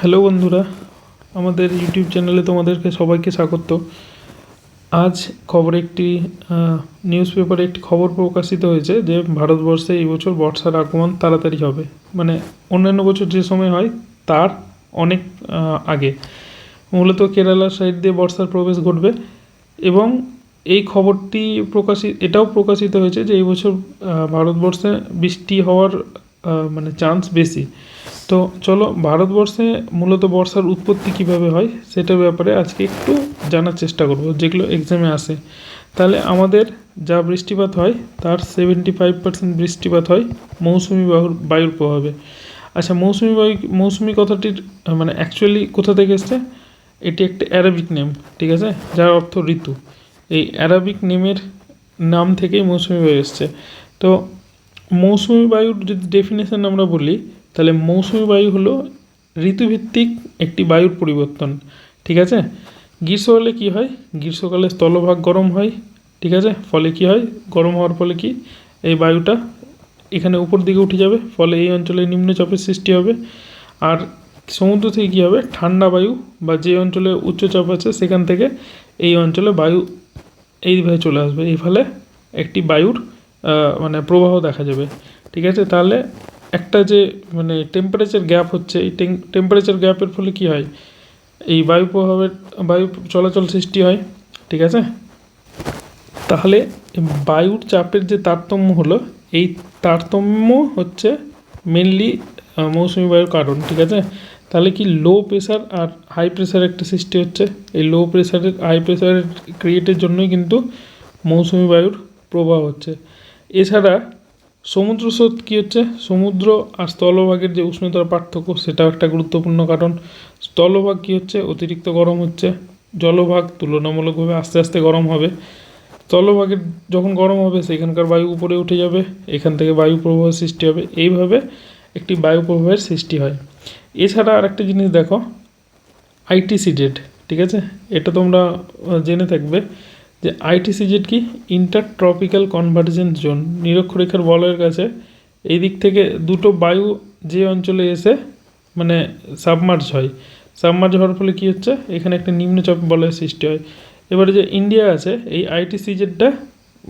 Hello বন্ধুরা, আমাদের YouTube চ্যানেলে তোমাদেরকে সবাইকে স্বাগত। আজ খবরে একটি নিউজ পেপারে একটি খবর প্রকাশিত হয়েছে যে ভারতবর্ষে এই বছর বর্ষার আগমন তাড়াতাড়ি হবে। মানে অন্যান্য বছর যে সময় হয়, তার অনেক আগে। মূলত কেরালার সাইড দিয়ে বর্ষার প্রবেশ ঘটবে এবং এই খবরটি প্রকাশিত এটাও প্রকাশিত হয়েছে যে এই বছর ভারতবর্ষে বৃষ্টি হওয়ার মানে চান্স বেশি। তো চলো ভারতবর্ষে মূলত বর্ষার উৎপত্তি কীভাবে হয় সেটার ব্যাপারে আজকে একটু জানার চেষ্টা করব, যেগুলো এক্সামে আসে। তাহলে আমাদের যা বৃষ্টিপাত হয়, তার সেভেন্টি ফাইভ পার্সেন্ট বৃষ্টিপাত হয় মৌসুমি বায়ুর বায়ুর প্রভাবে। আচ্ছা মৌসুমি বায়ু, মৌসুমি কথাটির মানে অ্যাকচুয়ালি কোথা থেকে এসছে? এটি একটি অ্যারাবিক নেম ঠিক আছে? যার অর্থ ঋতু। এই অ্যারাবিক নেমের নাম থেকেই মৌসুমি বায়ু এসছে। তো মৌসুমি বায়ুর যদি ডেফিনেশন আমরা বলি তাহলে মৌসুমি বায়ু হলো ঋতুভিত্তিক একটি বায়ুর পরিবর্তন, ঠিক আছে? গ্রীষ্মকালে কি হয়? গ্রীষ্মকালে স্থলভাগ গরম হয়, ঠিক আছে? ফলে কি হয়? গরম হওয়ার ফলে কি? এই বায়ুটা এখানে উপর দিকে উঠে যাবে, ফলে এই অঞ্চলে নিম্নচাপের সৃষ্টি হবে। আর সমুদ্র থেকে কী হবে? ঠান্ডা বায়ু বা যে অঞ্চলে উচ্চচাপ আছে, সেখান থেকে এই অঞ্চলে বায়ু এইভাবে চলে আসবে। এই ফলে একটি বায়ুর মানে প্রবাহ দেখা যাবে, ঠিক আছে? তাহলে একটা যে মানে টেম্পারেচার গ্যাপ হচ্ছে, এই টেম্পারেচার গ্যাপের ফলে কি হয়? এই বায়ু প্রভাবের, বায়ু চলাচল সৃষ্টি হয়, ঠিক আছে? তাহলে বায়ুর চাপের যে তারতম্য হলো, এই তারতম্য হচ্ছে মেনলি মৌসুমি বায়ুর কারণ, ঠিক আছে? তাহলে কি লো প্রেশার আর হাই প্রেশার একটা সৃষ্টি হচ্ছে? এই লো প্রেশারের হাই প্রেশারের ক্রিয়েটের জন্যই কিন্তু মৌসুমি বায়ুর প্রবাহ হচ্ছে। এছাড়া সমুদ্র স্রোত কী হচ্ছে? সমুদ্র আর স্থলভাগের যে উষ্ণতার পার্থক্য, সেটাও একটা গুরুত্বপূর্ণ কারণ। স্থলভাগ কী হচ্ছে? অতিরিক্ত গরম হচ্ছে। জলভাগ তুলনামূলকভাবে আস্তে আস্তে গরম হবে। স্থলভাগের যখন গরম হবে, সেখানকার বায়ু উপরে উঠে যাবে। এখান থেকে বায়ু প্রবাহ সৃষ্টি হবে। এইভাবে একটি বায়ু প্রবাহের সৃষ্টি হয়। এছাড়া আরেকটা জিনিস দেখো আইটিসিজেড ঠিক আছে? এটা তোমরা জেনে থাকবে। যে আইটিসিজেড কি? ইন্টার ট্রপিক্যাল কনভার্জেন্স জোন নিরক্ষরেখার বলয়ের কাছে। এই দিক থেকে দুটো বায়ু যে অঞ্চলে এসে মানে সাবমার্জ হয়। সাবমার্জ হওয়ার ফলে কী হচ্ছে? এখানে একটা নিম্নচাপ বলয়ের সৃষ্টি হয়। এবারে যে ইন্ডিয়া আছে, এই আইটিসিজেডটা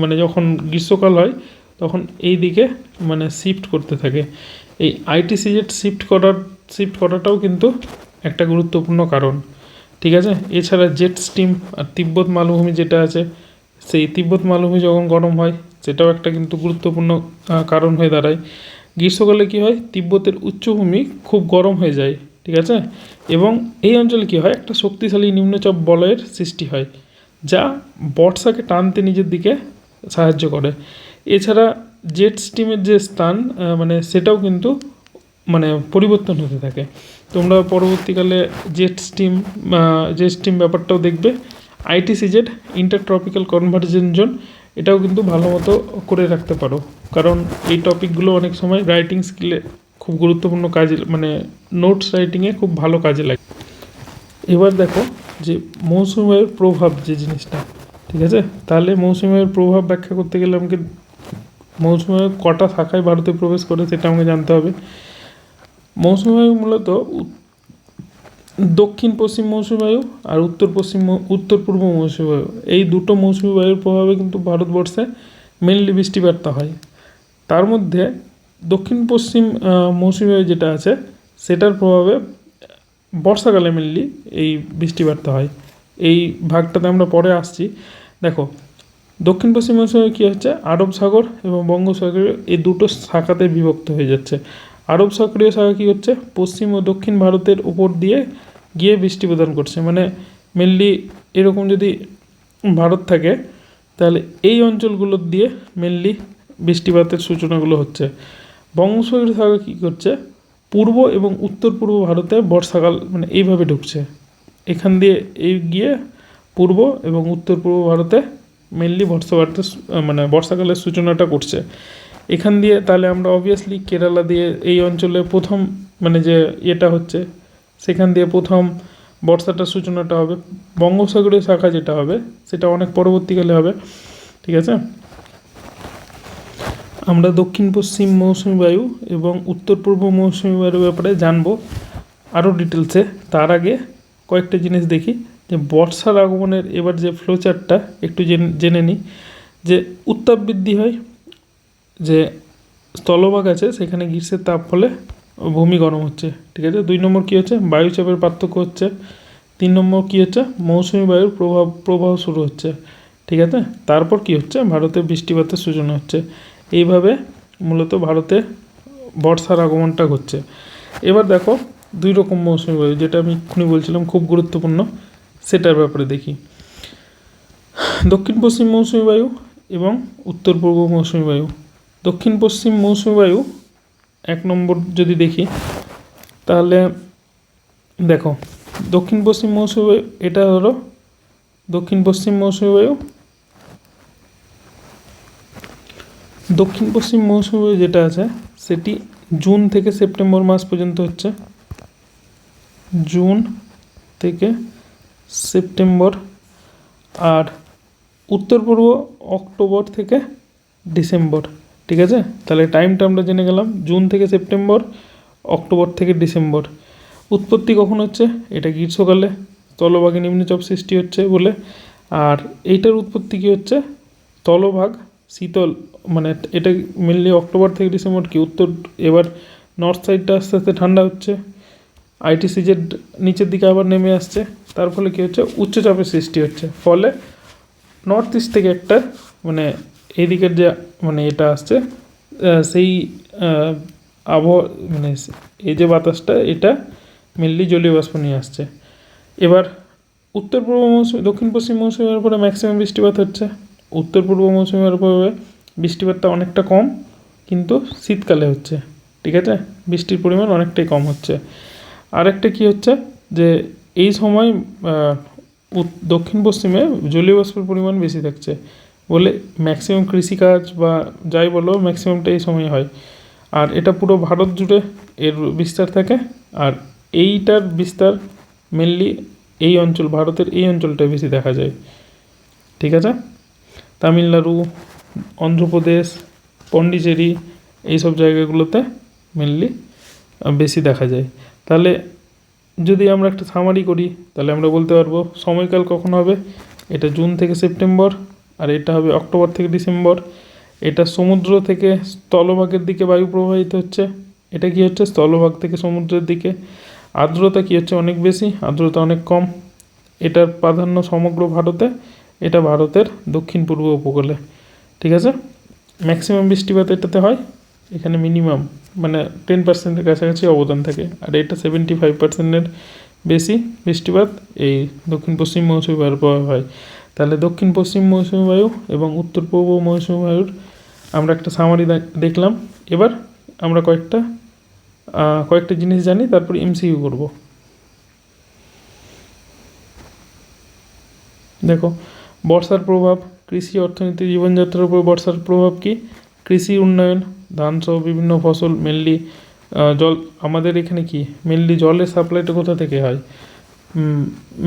মানে যখন গ্রীষ্মকাল হয়, তখন এই দিকে মানে শিফট করতে থাকে। এই আইটিসিজেড শিফট করার শিফট করাটাও কিন্তু একটা গুরুত্বপূর্ণ কারণ। ঠিক আছে? এছাড়া জেট স্টিম আর তিব্বত মালভূমি যেটা আছে, সেই তিব্বত মালভূমি যখন গরম হয়, সেটাও একটা কিন্তু গুরুত্বপূর্ণ কারণ হয়ে দাঁড়ায়। গ্রীষ্মকালে কী হয়? তিব্বতের উচ্চভূমি খুব গরম হয়ে যায়, ঠিক আছে? এবং এই অঞ্চলে কী হয়? একটা শক্তিশালী নিম্নচাপ বলয়ের সৃষ্টি হয়, যা বর্ষাকে টানতে নিজের দিকে সাহায্য করে। এছাড়া জেট স্টিমের যে স্থান মানে সেটাও কিন্তু মানে পরিবর্তন হতে থাকে। তোমরা পরবর্তীকালে জেট স্টিম জেট স্টিম ব্যাপারটাও দেখবে। আইটিসি আইটিসিজেড ইন্টারট্রপিক্যাল কনভার্জেন জোন এটাও কিন্তু ভালো মতো করে রাখতে পারো। কারণ এই টপিকগুলো অনেক সময় রাইটিং স্কিলে খুব গুরুত্বপূর্ণ কাজে মানে নোটস রাইটিংয়ে খুব ভালো কাজে লাগে। এবার দেখো যে মৌসুমের প্রভাব যে জিনিসটা, ঠিক আছে? তাহলে মৌসুমি বায়ুর প্রভাব ব্যাখ্যা করতে গেলে আমাকে মৌসুমি কটা শাখায় ভারতে প্রবেশ করে সেটা আমাকে জানতে হবে। মৌসুমি মূলত দক্ষিণ পশ্চিম মৌসুমি বায়ু আর উত্তর পশ্চিম উত্তর পূর্ব মৌসুমি বায়ু। এই দুটো মৌসুমি বায়ুর প্রভাবে কিন্তু ভারতবর্ষে মেনলি বৃষ্টিপাতটা হয়। তার মধ্যে দক্ষিণ পশ্চিম মৌসুমি বায়ু যেটা আছে, সেটার প্রভাবে বর্ষাকালে মেনলি এই বৃষ্টিপাতটা হয়। এই ভাগটাতে আমরা পরে আসছি। দেখো, দক্ষিণ পশ্চিম মৌসুমে কী হচ্ছে? আরব সাগর এবং বঙ্গোপসাগর এই দুটো শাখাতে বিভক্ত হয়ে যাচ্ছে। আরব সাগরীয় শাখা কী হচ্ছে? পশ্চিম ও দক্ষিণ ভারতের উপর দিয়ে গিয়ে বৃষ্টি প্রদান করছে। মানে মেনলি এরকম যদি ভারত থাকে, তাহলে এই অঞ্চলগুলো দিয়ে মেনলি বৃষ্টিপাতের সূচনাগুলো হচ্ছে। বঙ্গোপসাগরীয় শাখা কী করছে? পূর্ব এবং উত্তর পূর্ব ভারতে বর্ষাকাল মানে এইভাবে ঢুকছে। এখান দিয়ে এই গিয়ে পূর্ব এবং উত্তর পূর্ব ভারতে মেনলি বর্ষাকালতে মানে বর্ষাকালের সূচনাটা করছে। এখান দিয়ে তাহলে আমরা অবভিয়াসলি কেরালা দিয়ে এই অঞ্চলে প্রথম মানে যে ইয়েটা হচ্ছে, সেখান দিয়ে প্রথম বর্ষাটার সূচনাটা হবে। বঙ্গোপসাগরীয় শাখা যেটা হবে, সেটা অনেক পরবর্তীকালে হবে, ঠিক আছে? আমরা দক্ষিণ পশ্চিম মৌসুমী বায়ু এবং উত্তর পূর্ব মৌসুমী বায়ুর ব্যাপারে জানব আরও ডিটেলসে তার আগে কয়েকটা জিনিস দেখি, যে বর্ষার আগমনের এবার যে ফ্লোচারটা একটু জেনে জেনে নিই যে উত্তাপ বৃদ্ধি হয় যে স্থলভাগ আছে, সেখানে গ্রীষ্মের তাপ ফলে ভূমি গরম হচ্ছে, ঠিক আছে? দুই নম্বর কী হচ্ছে? বায়ুচাপের পার্থক্য হচ্ছে। তিন নম্বর কী হচ্ছে? মৌসুমি বায়ুর প্রভাব, প্রবাহ শুরু হচ্ছে, ঠিক আছে? তারপর কি হচ্ছে? ভারতে বৃষ্টিপাতের সূচনা হচ্ছে। এইভাবে মূলত ভারতে বর্ষার আগমনটা ঘটছে। এবার দেখো, দুই রকম মৌসুমি বায়ু, যেটা আমি এক্ষুনি বলছিলাম, খুব গুরুত্বপূর্ণ, সেটার ব্যাপারে দেখি। দক্ষিণ পশ্চিম মৌসুমি বায়ু এবং উত্তর পূর্ব মৌসুমি বায়ু। দক্ষিণ পশ্চিম মৌসুমি বায়ু, এক নম্বর যদি দেখি, তাহলে দেখো, দক্ষিণ পশ্চিম মৌসুমি বায়ু, এটা হলো দক্ষিণ পশ্চিম মৌসুমি বায়ু। দক্ষিণ পশ্চিম মৌসুমি বায়ু যেটা আছে, সেটি জুন থেকে সেপ্টেম্বর মাস পর্যন্ত হচ্ছে। জুন থেকে সেপ্টেম্বর আর উত্তর পূর্ব অক্টোবর থেকে ডিসেম্বর। ঠিক আছে? তাহলে টাইমটা আমরা জেনে গেলাম জুন থেকে সেপ্টেম্বর অক্টোবর থেকে ডিসেম্বর উৎপত্তি কখন হচ্ছে? এটা গ্রীষ্মকালে। তলভাগে নিম্নচাপ সৃষ্টি হচ্ছে বলে। আর এইটার উৎপত্তি কী হচ্ছে? তলভাগ, শীতল মানে এটা মেনলি অক্টোবর থেকে ডিসেম্বর কি? উত্তর, এবার নর্থ সাইডটা আস্তে আস্তে ঠান্ডা হচ্ছে। আইটিসিজের নিচের দিকে আবার নেমে আসছে। তার ফলে কী হচ্ছে? উচ্চচাপের সৃষ্টি হচ্ছে। ফলে নর্থ ইস্ট থেকে একটা মানে এদিকের যে মানে এটা আসছে সেই আবহাওয়া মানে এই যে বাতাসটা, এটা মেনলি জলীয় বাষ্প নিয়ে আসছে। এবার উত্তর পূর্ব মৌসুমি, দক্ষিণ পশ্চিম মৌসুমের উপরে ম্যাক্সিমাম বৃষ্টিপাত হচ্ছে। উত্তর পূর্ব মৌসুমের উপরে বৃষ্টিপাতটা অনেকটা কম, কিন্তু শীতকালে হচ্ছে, ঠিক আছে? বৃষ্টির পরিমাণ অনেকটাই কম হচ্ছে। আরেকটা কি হচ্ছে, যে এই সময় দক্ষিণ পশ্চিমে জলীয় বাষ্পের পরিমাণ বেশি থাকছে। বলে ম্যাক্সিমাম কৃষিকাজ বা যাই বলো ম্যাক্সিমামটা এই সময় হয়। আর এটা পুরো ভারত জুড়ে এর বিস্তার থাকে। আর এইটার বিস্তার মেনলি এই অঞ্চল, ভারতের এই অঞ্চলটায় বেশি দেখা যায়। ঠিক আছে? তামিলনাড়ু, অন্ধ্রপ্রদেশ, পন্ডিচেরি এইসব জায়গাগুলোতে মেনলি বেশি দেখা যায়। তাহলে যদি আমরা একটা সামারি করি, তাহলে আমরা বলতে পারব, সময়কাল কখন হবে? এটা জুন থেকে সেপ্টেম্বর আর এটা হবে অক্টোবর থেকে ডিসেম্বর। এটা সমুদ্র থেকে স্থলভাগের দিকে বায়ু প্রবাহিত হচ্ছে। এটা কি হচ্ছে? স্থলভাগ থেকে সমুদ্রের দিকে। আর্দ্রতা কি হচ্ছে? অনেক বেশি। আর্দ্রতা অনেক কম। এটার প্রাধান্য সমগ্র ভারতে। এটা ভারতের দক্ষিণ পূর্ব উপকূলে। ঠিক আছে? ম্যাক্সিমাম বৃষ্টিপাত এটাতে হয়। এখানে মিনিমাম মানে টেন পার্সেন্টের কাছাকাছি অবদান থাকে। আর এটা সেভেন্টি ফাইভ পার্সেন্টের বেশি বৃষ্টিপাত এই দক্ষিণ পশ্চিম মৌসুমী বায়ুর প্রভাবে হয়। তাহলে দক্ষিণ পশ্চিম মৌসুমী বায়ু এবং উত্তর পূর্ব মৌসুমী বায়ুর আমরা একটা সামারি দেখলাম। এবার আমরা কয়েকটা কয়েকটা জিনিস জানি, তারপর এমসিইউ করব। দেখো, বর্ষার প্রভাব, কৃষি অর্থনীতি, জীবনযাত্রার উপর বর্ষার প্রভাব কি? কৃষি উন্নয়ন, ধান সহ বিভিন্ন ফসল মেনলি জল, আমাদের এখানে কি? মেনলি জলের সাপ্লাইটা কোথা থেকে হয়?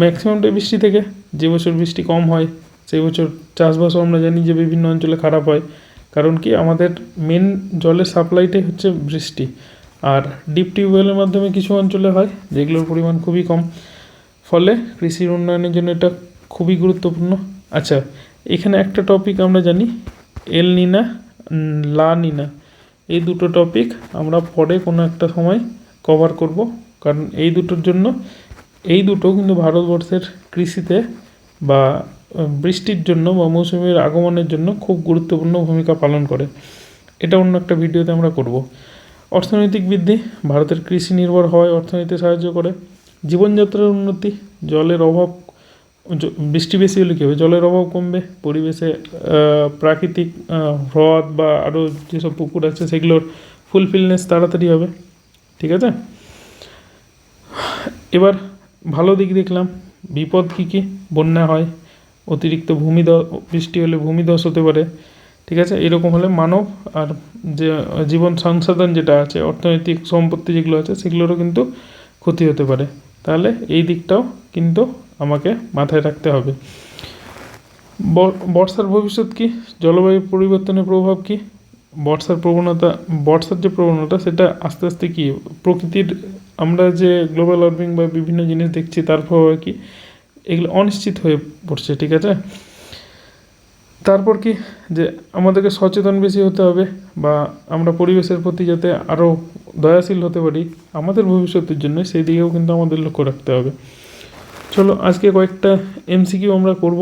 ম্যাক্সিমামটা বৃষ্টি থেকে, যে বছর বৃষ্টি কম হয়, সেই বছর চাষবাসও আমরা জানি যে বিভিন্ন অঞ্চলে খারাপ হয়। কারণ কি, আমাদের মেন জলের সাপ্লাইটাই হচ্ছে বৃষ্টি। আর ডিপ টিউবওয়েলের মাধ্যমে কিছু অঞ্চলে হয়, যেগুলোর পরিমাণ খুবই কম। ফলে কৃষির উন্নয়নের জন্য এটা খুবই গুরুত্বপূর্ণ। আচ্ছা এখানে একটা টপিক আমরা জানি এল নিনা লা নিনা এই দুটো টপিক আমরা পরে কোনো একটা সময় কভার করব। কারণ এই দুটোর জন্য এই দুটো কিন্তু ভারতবর্ষের কৃষিতে বা বৃষ্টির জন্য বা মৌসুমের আগমনের জন্য খুব গুরুত্বপূর্ণ ভূমিকা পালন করে। এটা অন্য একটা ভিডিওতে আমরা করব। অর্থনৈতিক বৃদ্ধি, ভারতের কৃষি নির্ভর হওয়ায় অর্থনীতিতে সাহায্য করে। জীবনযাত্রার উন্নতি, জলের অভাব বৃষ্টি বেশি হলে কী হবে? জলের অভাব কমবে, পরিবেশে প্রাকৃতিক হ্রদ বা আরও যেসব পুকুর আছে সেগুলোর ফুলফিলনেস তাড়াতাড়ি হবে। ঠিক আছে? এবার ভালো দিক দেখলাম। বিপদ কী কী? বন্যা হয়, অতিরিক্ত ভূমিদ বৃষ্টি হলে ভূমিধস হতে পারে। ঠিক আছে? এরকম হলে মানব আর যে, জীবন সংসাধন যেটা আছে, অর্থনৈতিক সম্পত্তি যেগুলো আছে, সেগুলোরও কিন্তু ক্ষতি হতে পারে। তাহলে এই দিকটাও কিন্তু আমাকে মাথায় রাখতে হবে। বর- বর্ষার ভবিষ্যৎ কী? জলবায়ু পরিবর্তনের প্রভাব কি? বর্ষার প্রবণতা, বর্ষার যে প্রবণতা, সেটা আস্তে আস্তে কি প্রকৃতির আমরা যে গ্লোবাল ওয়ার্মিং বা বিভিন্ন জিনিস দেখছি, তার প্রভাবে কি এগুলো অনিশ্চিত হয়ে পড়ছে, ঠিক আছে? তারপর কি? যে আমাদেরকে সচেতন বেশি হতে হবে বা আমরা পরিবেশের প্রতি যাতে আরও দয়াশীল হতে পারি, আমাদের ভবিষ্যতের জন্য সেই দিকেও কিন্তু আমাদের লক্ষ্য রাখতে হবে। চলো আজকে কয়েকটা এমসিকিউ আমরা করব।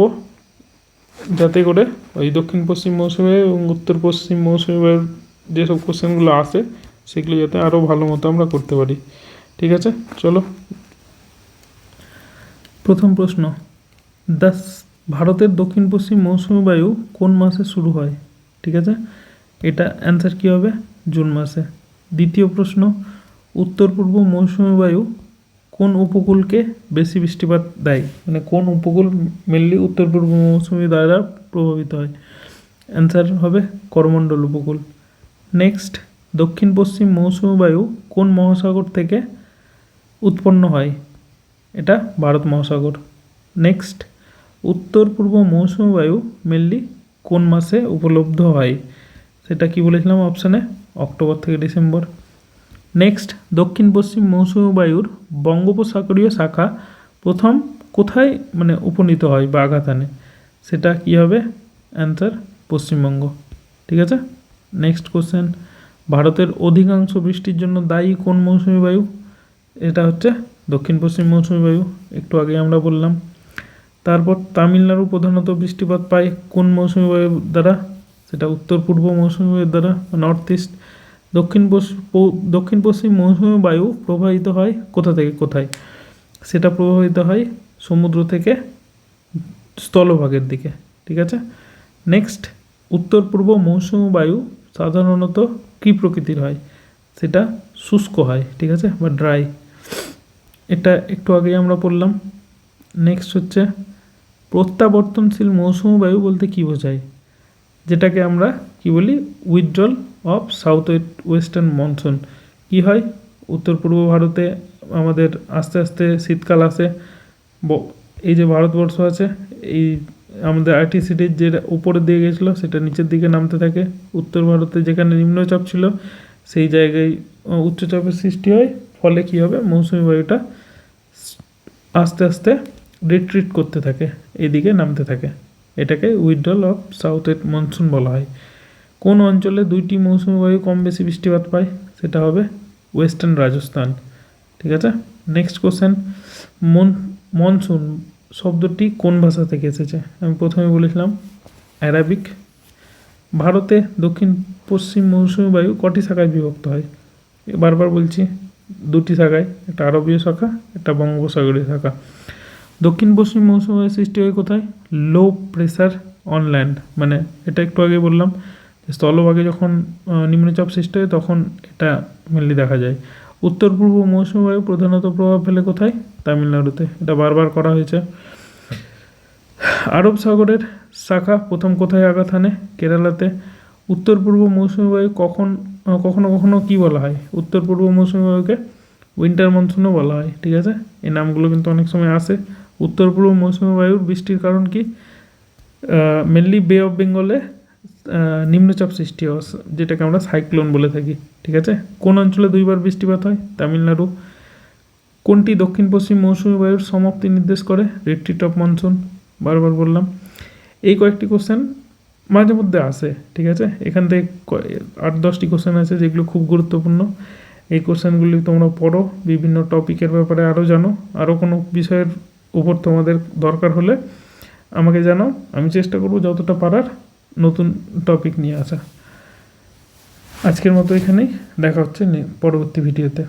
যাতে করে ওই দক্ষিণ পশ্চিম মৌসুমে এবং উত্তর পশ্চিম মৌসুমে বায়ুর যেসব কোশ্চেনগুলো আসে সেগুলো যাতে আরও ভালো মতো আমরা করতে পারি। ঠিক আছে? চলো। প্রথম প্রশ্ন। দাস, ভারতের দক্ষিণ পশ্চিম মৌসুমি বায়ু কোন মাসে শুরু হয়? ঠিক আছে? এটা অ্যান্সার কী হবে? জুন মাসে। দ্বিতীয় প্রশ্ন, উত্তর পূর্ব মৌসুমি বায়ু কোন উপকূলকে বেশি বৃষ্টিপাত দেয়? মানে কোন উপকূল মেনলি উত্তর পূর্ব মৌসুমি দ্বারা প্রভাবিত হয়? অ্যান্সার হবে করমণ্ডল উপকূল। নেক্সট দক্ষিণ পশ্চিম মৌসুমী বায়ু কোন মহাসাগর থেকে উৎপন্ন হয়? এটা ভারত মহাসাগর। নেক্সট উত্তর পূর্ব মৌসুমি বায়ু মেনলি কোন মাসে উপলব্ধ হয়? সেটা কি বলেছিলাম অপশানে অক্টোবর থেকে ডিসেম্বর। নেক্সট দক্ষিণ পশ্চিম মৌসুমী বায়ুর বঙ্গোপসাগরীয় শাখা প্রথম কোথায় মানে উপনীত হয় বা আঘাত আনে সেটা কী হবে? অ্যান্সার পশ্চিমবঙ্গ। ঠিক আছে? নেক্সট কোশ্চেন ভারতের অধিকাংশ বৃষ্টির জন্য দায়ী কোন মৌসুমি বায়ু এটা হচ্ছে দক্ষিণ পশ্চিম মৌসুমি বায়ু একটু আগে আমরা বললাম। তারপর তামিলনাড়ু প্রধানত বৃষ্টিপাত পায় কোন মৌসুমি বায়ুর দ্বারা? সেটা উত্তর পূর্ব মৌসুমী বায়ুর দ্বারা নর্থ ইস্ট দক্ষিণ দক্ষিণ পশ্চিম মৌসুমী বায়ু প্রবাহিত হয় কোথা থেকে কোথায়? সেটা প্রবাহিত হয় সমুদ্র থেকে স্থলভাগের দিকে, ঠিক আছে? নেক্সট উত্তর পূর্ব মৌসুমী বায়ু সাধারণত কী প্রকৃতির হয়? সেটা শুষ্ক হয়, ঠিক আছে? বা ড্রাই এটা একটু আগেই আমরা পড়লাম। নেক্সট হচ্ছে, প্রত্যাবর্তনশীল মৌসুমী বায়ু বলতে কী বোঝায়? যেটাকে আমরা কি বলি? Withdrawal of south western monsoon. কি হয়? উত্তর পূর্ব ভারতে আমাদের আস্তে আস্তে শীতকাল আসে। এই যে ভারতবর্ষ আছে, এই আমাদের আইটি সিটির যে উপরের দিকে গেছিল সেটা নিচের দিকে নামতে থাকে। উত্তর ভারতে যেখানে নিম্নচাপ ছিল, সেই জায়গায় উচ্চচাপের সৃষ্টি হয়। ফলে কী হবে? মৌসুমি বায়ুটা আস্তে আস্তে রিট্রিট করতে থাকে, এদিকে নামতে থাকে। এটাকে withdrawal of south at monsoon বলা হয়। কোন অঞ্চলে দুইটি মৌসুমি বায়ু কম বেশি বৃষ্টিপাত পায়? সেটা হবে ওয়েস্টার্ন রাজস্থান। ঠিক আছে? নেক্সট কোশ্চেন মন, মনসুন শব্দটি কোন ভাষা থেকে এসেছে? আমি প্রথমে বলেছিলাম, অ্যারাবিক। ভারতে দক্ষিণ পশ্চিম মৌসুমি বায়ু কটি শাখায় বিভক্ত হয়? বারবার বলছি, দুটি শাখায়, একটা আরবীয় শাখা, একটা বঙ্গোপসাগরীয় শাখা। দক্ষিণ পশ্চিম মৌসুমি বায়ু সৃষ্টি হয় কোথায়? লো প্রেসার অনল্যান্ড মানে এটা একটু আগে বললাম স্থলভাগে যখন নিম্নচাপ সৃষ্টি হয়, তখন এটা মেনলি দেখা যায়। উত্তর পূর্ব মৌসুমি বায়ু প্রধানত প্রভাব ফেলে কোথায়? তামিলনাড়ুতে। এটা বারবার করা হয়েছে। আরব সাগরের শাখা প্রথম কোথায় আঘাত হানে? কেরালাতে। উত্তর পূর্ব মৌসুমি বায়ু কখন কখনো কখনো কি বলা হয়? উত্তর পূর্ব মৌসুমি বায়ুকে উইন্টার মনসুনও বলা হয়, ঠিক আছে? এই নামগুলো কিন্তু অনেক সময় আসে। উত্তর পূর্ব মৌসুমি বায়ুর বৃষ্টির কারণ কি? মেনলি বে অফ বেঙ্গলে নিম্নচাপ সৃষ্টি হওয়া যেটাকে আমরা সাইক্লোন বলে থাকি, ঠিক আছে? কোন অঞ্চলে দুইবার বৃষ্টিপাত হয়? তামিলনাড়ু। কোনটি দক্ষিণ পশ্চিম মৌসুমী বায়ুর সমাপ্তি নির্দেশ করে? রিট্রিট অফ মনসুন, বারবার বললাম। এই কয়েকটি কোশ্চেন মাঝে মধ্যে আসে, ঠিক আছে? এখান থেকে আট দশটি কোশ্চেন আছে যেগুলো খুব গুরুত্বপূর্ণ। এই কোশ্চেনগুলি তোমরা পড়ো, বিভিন্ন টপিকের ব্যাপারে আরও জানো। আরও কোনো বিষয়ের উপর তোমাদের দরকার হলে আমাকে জানাও। আমি চেষ্টা করব যতটা পারার নতুন টপিক নিয়ে আসা। আজকের মতো এখানেই। দেখা হচ্ছে পরবর্তী ভিডিওতে